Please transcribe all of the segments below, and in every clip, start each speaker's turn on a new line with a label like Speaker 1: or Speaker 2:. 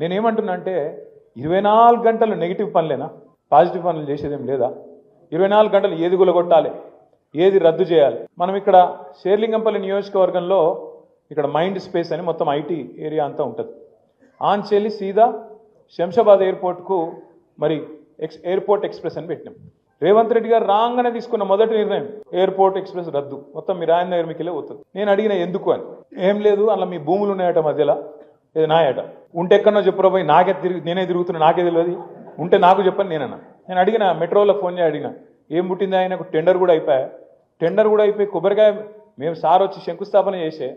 Speaker 1: నేనేమంటున్నా అంటే ఇరవై నాలుగు గంటలు నెగిటివ్ పనులేనా? పాజిటివ్ పనులు చేసేదేం లేదా? ఇరవై నాలుగు గంటలు ఏది గులగొట్టాలి? ఏది రద్దు చేయాలి? మనం ఇక్కడ షేర్లింగంపల్లి నియోజకవర్గంలో ఇక్కడ మైండ్ స్పేస్ అని మొత్తం ఐటీ ఏరియా అంతా ఉంటుంది. ఆన్చెల్లి సీదా శంషాబాద్ ఎయిర్పోర్ట్కు మరి ఎక్స్ ఎయిర్పోర్ట్ ఎక్స్ప్రెస్ అని పెట్టినాం. రేవంత్ రెడ్డి గారు రాగానే తీసుకున్న మొదటి నిర్ణయం ఎయిర్పోర్ట్ ఎక్స్ప్రెస్ రద్దు. మొత్తం మీ ఆయన దగ్గర మీకు పోతుంది. నేను అడిగిన ఎందుకు అని. ఏం లేదు అలా మీ భూములు ఉన్నాయట మధ్యలో. ఇది నాయట? ఉంటే ఎక్కడో చెప్పురా పోయి నాకే తిరిగి నేనే తిరుగుతున్నా నాకే తెలియదు. ఉంటే నాకు చెప్పని నేనన్నా. నేను అడిగిన మెట్రోలో ఫోన్ చేసి అడిగిన ఏం పుట్టింది ఆయనకు టెండర్ కూడా అయిపోయా? టెండర్ కూడా అయిపోయి కొబ్బరికాయ మేము సార్ వచ్చి శంకుస్థాపన చేసే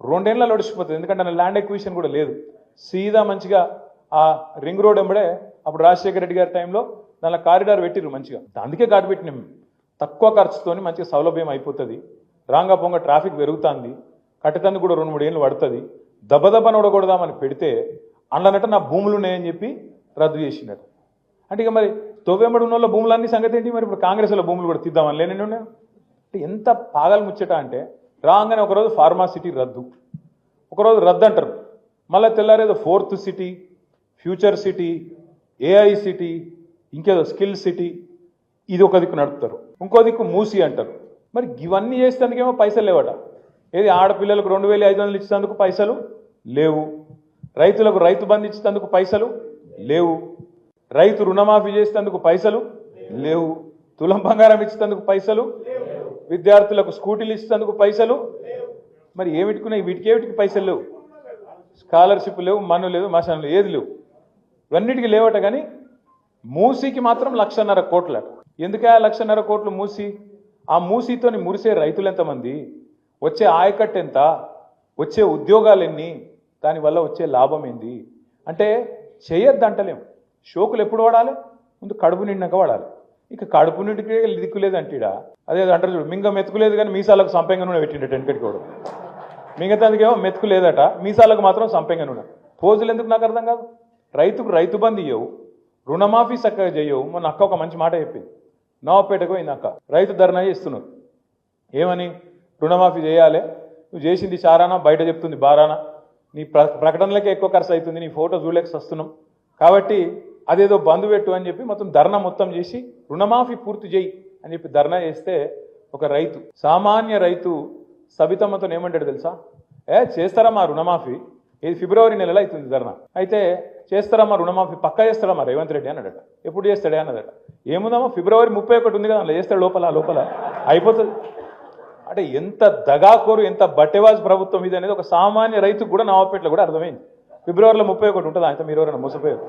Speaker 1: రెండేళ్ళలో నడిచిపోతుంది ఎందుకంటే నా ల్యాండ్ ఎక్విషన్ కూడా లేదు. సీదా మంచిగా ఆ రింగ్ రోడ్ ఎంబడే అప్పుడు రాజశేఖర రెడ్డి గారి టైంలో దానిలో కారిడార్ పెట్టిర్రు మంచిగా. అందుకే ఘాటు పెట్టినాం తక్కువ ఖర్చుతో మంచిగా సౌలభ్యం అయిపోతుంది. రాంగా పొంగ ట్రాఫిక్ పెరుగుతుంది కట్టేతందుకు కూడా రెండు మూడు ఏళ్ళు పడుతుంది. దబదబను ఉడగొడదామని పెడితే అందులోనట నా భూములు ఉన్నాయని చెప్పి రద్దు చేసినట్టు అంటే ఇక మరి తొవ్వెంబడి ఉన్న వాళ్ళ భూములన్నీ సంగతి ఏంటి? మరి ఇప్పుడు కాంగ్రెస్లో భూములు కూడా తీద్దామని లేనండి ఉన్నాయి? అంటే ఎంత పాగలు ముచ్చట అంటే రాగానే ఒకరోజు ఫార్మాసిటీ రద్దు. ఒకరోజు రద్దు అంటారు. మళ్ళీ తెల్లారేదో fourth city future city AI city ఇంకేదో స్కిల్ సిటీ ఇది ఒక దిక్కు నడుపుతారు. ఇంకో దిక్కు మూసి అంటారు. మరి ఇవన్నీ చేసేందుకేమో పైసలు లేవట. ఏది ఆడపిల్లలకు రెండు వేల ఐదు వందలు ఇచ్చేందుకు పైసలు? లేవు. రైతులకు రైతు బంధించేందుకు పైసలు లేవు. రైతు రుణమాఫీ చేసేందుకు పైసలు లేవు. తులం బంగారం ఇచ్చేందుకు పైసలు విద్యార్థులకు స్కూటీలు ఇచ్చేందుకు పైసలు మరి ఏమిటికున్నాయి? వీటికి ఏమిటికి పైసలు లేవు? స్కాలర్షిప్ లేవు మన్ను లేదు మశానం ఏది లేవు. ఇవన్నిటికి లేవట కానీ మూసీకి మాత్రం లక్షన్నర కోట్లట. ఎందుకే ఆ లక్షన్నర కోట్లు మూసి? ఆ మూసీతోని మురిసే రైతులు ఎంతమంది? వచ్చే ఆయకట్టు ఎంత వచ్చే ఉద్యోగాలు ఎన్ని దానివల్ల వచ్చే లాభం ఏంది? అంటే చేయొద్దు అంటలేం షోకులు ఎప్పుడు వాడాలి? ముందు కడుపు నిండాక వాడాలి. ఇక కడుపు నిండికి దిక్కులేదు అంటీడా? అదే అంటారు చూడు మింగ మెతుకులేదు కానీ మీసాలకు సంపెంగ నూనె పెట్టిండ టెన్కటికి కూడా మిగతాదికేమో మెతుకు లేదట మీసాలకు మాత్రం సంపెంగ నూనె. పోజులు ఎందుకు నాకు అర్థం కాదు? రైతుకు రైతు బంధు ఇయ్యవు రుణమాఫీ చక్కగా చేయవు. మొన్న అక్క ఒక మంచి మాట చెప్పింది. నవపేటకు పోయింది అక్క. రైతు ధర్నా చేస్తున్నారు ఏమని? రుణమాఫీ చేయాలి. నువ్వు చేసింది చారానా? బయట చెప్తుంది బారానా? నీ ప్ర ప్రకటనలకే ఎక్కువ ఖర్చు అవుతుంది నీ ఫోటో చూడలేక వస్తున్నాం కాబట్టి అదేదో బంధు పెట్టు అని చెప్పి మొత్తం ధర్నా మొత్తం చేసి రుణమాఫీ పూర్తి చేయి అని చెప్పి ధర్నా చేస్తే ఒక రైతు సామాన్య రైతు సబితమ్మతో ఏమంటాడు తెలుసా? ఏ చేస్తారమ్మా రుణమాఫీ. ఇది ఫిబ్రవరి నెలలో అవుతుంది ధర్నా. అయితే చేస్తారమ్మా రుణమాఫీ పక్కా చేస్తాడమ్మా రేవంత్ రెడ్డి అన్నాడట. ఎప్పుడు చేస్తాడే అన్నదట. ఏముందమ్మా ఫిబ్రవరి ముప్పై ఒకటి ఉంది కదా అందులో చేస్తాడు లోపల లోపల. అయిపోతుంది. అంటే ఎంత దగాకోరు ఎంత బట్టెవాజ్ ప్రభుత్వం ఇది అనేది ఒక సామాన్య రైతు కూడా నవాపేటలో కూడా అర్థమైంది. ఫిబ్రవరిలో ముప్పై ఒకటి ఉంటుంది? ఆయన మీరు ఎవరైనా మోసపోయారు?